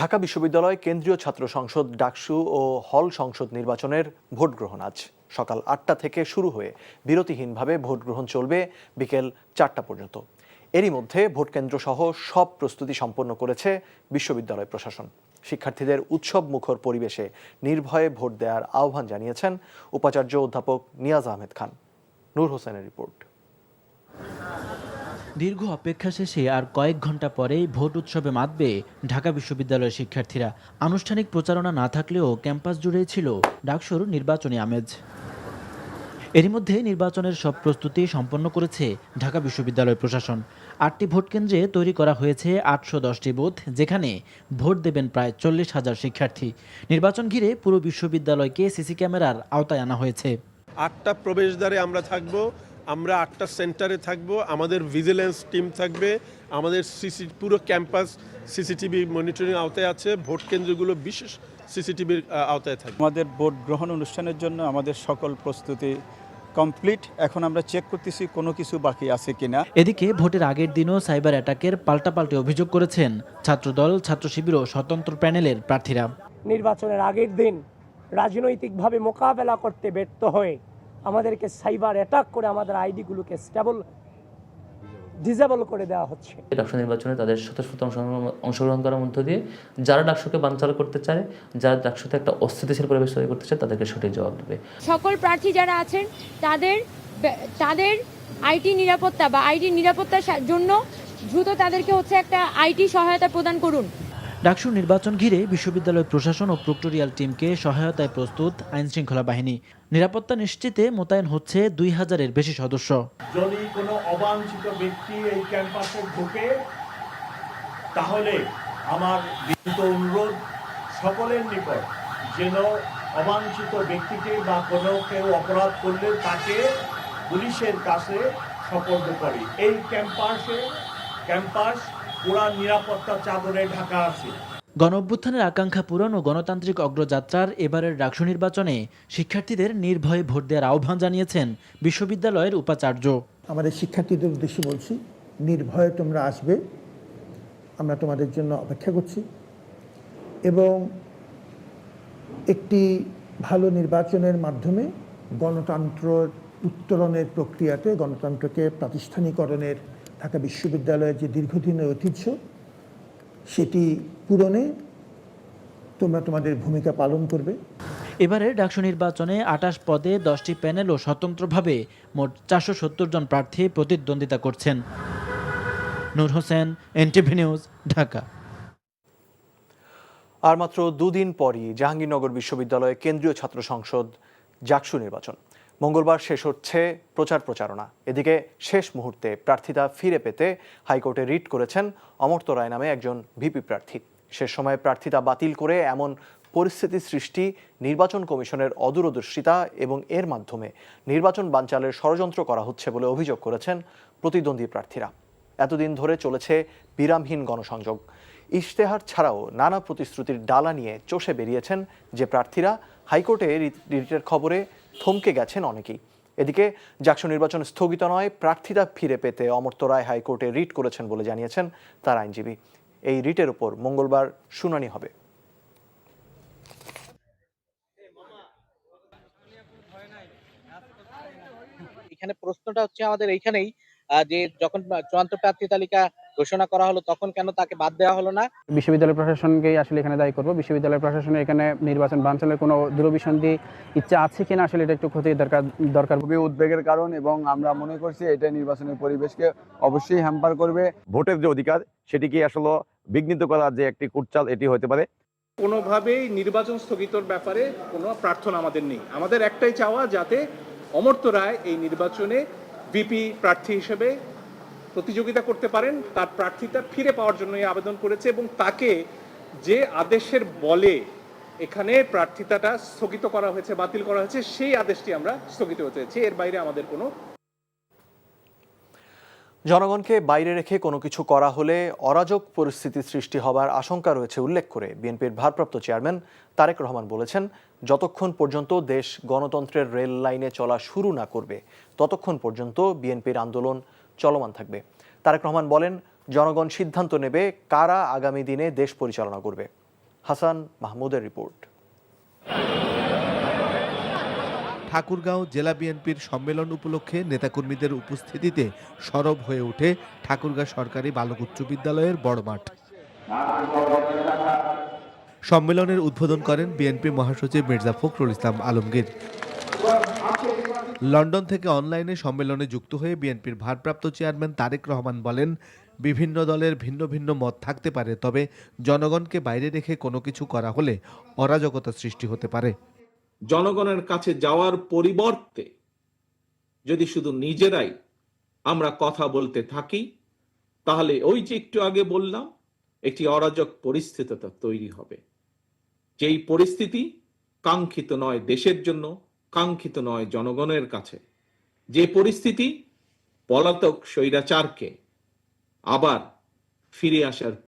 ঢাকা বিশ্ববিদ্যালয় কেন্দ্রীয় ছাত্র সংসদ ডাকসু ও হল সংসদ নির্বাচনের ভোট গ্রহণ আজ সকাল আটটা থেকে শুরু হয়ে বিরতিহীনভাবে ভোট গ্রহণ চলবে বিকেল চারটা পর্যন্ত। এরই মধ্যে ভোট কেন্দ্র সহ সব প্রস্তুতি সম্পন্ন করেছে বিশ্ববিদ্যালয় প্রশাসন। শিক্ষার্থীদের উৎসব মুখর পরিবেশে নির্ভয়ে ভোট দেওয়ার আহ্বান জানিয়েছেন উপাচার্য অধ্যাপক নিয়াজ আহমেদ খান। নূর হোসেনের রিপোর্ট। দীর্ঘ অপেক্ষা শেষে আর কয়েক ঘণ্টা পরেই ভোট উৎসবে মাতবে ঢাকা বিশ্ববিদ্যালয়ের শিক্ষার্থীরা। আনুষ্ঠানিক প্রচারণা না থাকলেও ক্যাম্পাস জুড়েই ছিল ডাকসুর নির্বাচনী আমেজ। এরই মধ্যে নির্বাচনের সব প্রস্তুতি সম্পন্ন করেছে ঢাকা বিশ্ববিদ্যালয় প্রশাসন। আটটি ভোট কেন্দ্রে তৈরি করা হয়েছে আটশো দশটি বুথ, যেখানে ভোট দেবেন প্রায় চল্লিশ হাজার শিক্ষার্থী। নির্বাচন ঘিরে পুরো বিশ্ববিদ্যালয়কে সিসি ক্যামেরার আওতায় আনা হয়েছে। আটটা প্রবেশদ্বারে আমরা থাকব। আমরা আটটা সেন্টারে থাকব আমাদের ভিজিলেন্স টিম থাকবে আমাদের সিসি পুরো ক্যাম্পাস সিসিটিভি মনিটরিং আওতায় আছে ভোট কেন্দ্রগুলো বিশেষ সিসিটিভির আওতায় থাকবে। আমাদের ভোট গ্রহণ অনুষ্ঠানের জন্য আমাদের সকল প্রস্তুতি কমপ্লিট এখন আমরা চেক করতেছি কোনো কিছু বাকি আছে কিনা। এদিকে ভোটের আগের দিনও সাইবার অ্যাটাকের পাল্টাপাল্টি অভিযোগ করেছেন ছাত্রদল ছাত্র শিবির ও স্বতন্ত্র প্যানেলের প্রার্থীরা। নির্বাচনের আগের দিন রাজনৈতিকভাবে মোকাবেলা করতে ব্যর্থ হয়ে আমাদেরকে সাইবার অ্যাটাক করে আমাদের আইডিগুলোকে স্টেবল ডিজেবল করে দেওয়া হচ্ছে। ডাকসু নির্বাচনে তাদের স্বতঃস্ফূর্ত অংশগ্রহণ অংশগ্রহণ করার মধ্য দিয়ে যারা ডাকসুকে বানচাল করতে চায় যারা ডাকসুতে একটা অস্থিতিশীল পরিবেশ তৈরি করতে চায় তাদেরকে সঠিক জবাব দেবে। সকল প্রার্থী যারা আছেন তাদের তাদের আইটি নিরাপত্তা বা আইটি নিরাপত্তার জন্য দ্রুত তাদেরকে হচ্ছে একটা আইটি সহায়তা প্রদান করুন। ডাকসুর নির্বাচন ঘিরে বিশ্ববিদ্যালয় প্রশাসন ও প্রক্টোরিয়াল টিমকে সহায়তায় প্রস্তুত আইন শৃঙ্খলা বাহিনী। নিরাপত্তা নিশ্চিতে মোতায়েন হচ্ছে দুই হাজারের বেশি সদস্য। যদি কোনো অবাঞ্ছিত ব্যক্তি এই ক্যাম্পাসে ঢোকে, তাহলে আমার বিনীত অনুরোধ, সকলের নিকট যেন অবাঞ্ছিত ব্যক্তিকে বা কোনো কেউ অপরাধ করলে তাকে পুলিশের কাছে সপর্দ করে। এই ক্যাম্পাসে, ক্যাম্পাস পুরা নিরাপত্তা চাদরে ঢাকা আছে। গণ অভ্যুত্থানের আকাঙ্ক্ষা পূরণ ও গণতান্ত্রিক অগ্রযাত্রার এবারের ডাকসু নির্বাচনে শিক্ষার্থীদের নির্ভয়ে ভোট দেওয়ার আহ্বান জানিয়েছেন বিশ্ববিদ্যালয়ের উপাচার্য। আমাদের শিক্ষার্থীদের উদ্দেশ্যে বলছি নির্ভয়ে তোমরা আসবে আমরা তোমাদের জন্য অপেক্ষা করছি। এবং একটি ভালো নির্বাচনের মাধ্যমে গণতন্ত্র উত্তরণের প্রক্রিয়াতে গণতন্ত্রকে প্রাতিষ্ঠানিকরণের ঢাকা বিশ্ববিদ্যালয়ের যে দীর্ঘদিনের ঐতিহ্য সেটি পূরণে তোমরা তোমাদের ভূমিকা পালন করবে। এবারে ডাকসু নির্বাচনে আটাশ পদে দশটি প্যানেল ও স্বতন্ত্রভাবে মোট চারশো সত্তর জন প্রার্থী প্রতিদ্বন্দ্বিতা করছেন। Nur Hossain NTV news Dhaka. আর মাত্র দুদিন পরই জাহাঙ্গীরনগর বিশ্ববিদ্যালয়ে কেন্দ্রীয় ছাত্র সংসদ জাকসু নির্বাচন। মঙ্গলবার শেষ হচ্ছে প্রচার প্রচারণা। এদিকে শেষ মুহূর্তে প্রার্থিতা ফিরে পেতে হাইকোর্টে রিট করেছেন অমর্ত রায় নামে একজন ভিপি প্রার্থী। শেষ সময়ে প্রার্থিতা বাতিল করে এমন পরিস্থিতি সৃষ্টি নির্বাচন কমিশনের অদূরদর্শিতা এবং এর মাধ্যমে নির্বাচন বানচালের ষড়যন্ত্র করা হচ্ছে বলে অভিযোগ করেছেন প্রতিদ্বন্দ্বী প্রার্থীরা। এতদিন ধরে চলেছে বিরামহীন গণসংযোগ। ইশতেহার ছাড়াও নানা প্রতিশ্রুতির ডালা নিয়ে চষে বেরিয়েছেন যে প্রার্থীরা। হাইকোর্টে রিট- রিটের খবরে থমকে গেছেন অনেকেই। এদিকে জাকসু নির্বাচন স্থগিত নয়, প্রার্থীরা ফিরে পেতে অমর্ত রায় হাইকোর্টে রিট করেছেন বলে জানিয়েছেন তার আইনজীবী। এই রিটের উপর মঙ্গলবার শুনানি হবে। এখানে প্রশ্নটা হচ্ছে আমাদের এইখানেই যে যখন চূড়ান্ত প্রার্থী তালিকা ঘোষণা করা হলো তখন কেন তাকে বাদ দেওয়া হলো না? বিশ্ববিদ্যালয় প্রশাসনকেই আসলে এখানে দায়ী করব। বিশ্ববিদ্যালয় প্রশাসনের এখানে নির্বাচন বাঞ্চলের কোনো দূরভিসন্ধি ইচ্ছা আছে কিনা আসলে এটা একটু ক্ষতি দরকার দরকার। খুবই উদ্বেগের কারণ এবং আমরা মনে করছি এটা নির্বাচনের পরিবেশকে অবশ্যই হ্যাম্পার করবে। ভোটের যে অধিকার সেটিকে আসলে বিঘ্নিত করার যে একটি কুটচাল এটি হতে পারে। কোনোভাবেই নির্বাচন স্থগিতর ব্যাপারে কোনো প্রার্থনা আমাদের নেই। আমাদের একটাই চাওয়া যাতে অমর্ত্য রায় এই নির্বাচনে ভিপি প্রার্থী হিসেবে প্রতিযোগিতা করতে পারেন। তার প্রার্থীতা ফিরে পাওয়ার জন্য এই আবেদন করেছে এবং তাকে যে আদেশের বলে এখানে প্রার্থিতাটা স্থগিত করা হয়েছে, বাতিল করা হয়েছে, সেই আদেশটি আমরা স্থগিত হতে চেয়েছি এর বাইরে আমাদের কোনো জনগণকে বাইরে রেখে কোনো কিছু করা হলে অরাজক পরিস্থিতি সৃষ্টি হবার আশঙ্কা রয়েছে উল্লেখ করে বিএনপির ভারপ্রাপ্ত চেয়ারম্যান তারেক রহমান বলেছেন যতক্ষণ পর্যন্ত দেশ গণতন্ত্রের রেল লাইনে চলা শুরু না করবে, ততক্ষণ পর্যন্ত বিএনপির আন্দোলন চলমান থাকবে। তারেক রহমান বলেন, জনগণ সিদ্ধান্ত নেবে কারা আগামী দিনে দেশ পরিচালনা করবে। হাসান মাহমুদের রিপোর্ট। ঠাকুরগাঁও জেলা বিএনপির সম্মেলন উপলক্ষে নেতাকর্মীদের উপস্থিতিতে সরব হয়ে ওঠে ঠাকুরগাঁও সরকারি বালক উচ্চ বিদ্যালয়ের বড় মাঠ। সম্মেলনের উদ্বোধন করেন বিএনপি মহাসচিব মির্জা ফখরুল ইসলাম আলমগীর। লন্ডন থেকে অনলাইনে সম্মেলনে যুক্ত হয়ে বিএনপির ভারপ্রাপ্ত চেয়ারম্যান তারেক রহমান বলেন, বিভিন্ন দলের ভিন্ন ভিন্ন মত থাকতে পারে, তবে জনগণকে বাইরে রেখে কোনো কিছু করা হলে অরাজকতা সৃষ্টি হতে পারে। জনগণের কাছে যাওয়ার পরিবর্তে যদি শুধু নিজেরাই আমরা কথা বলতে থাকি, তাহলে ওই যে একটু আগে বললাম, একটি অরাজক পরিস্থিতিটা তৈরি হবে। যেই পরিস্থিতি কাঙ্ক্ষিত নয় দেশের জন্য, কাঙ্ক্ষিত নয় জনগণের কাছে। যে পরিস্থিতি পলাতক স্বৈরাচারকে আবার ফিরে আসার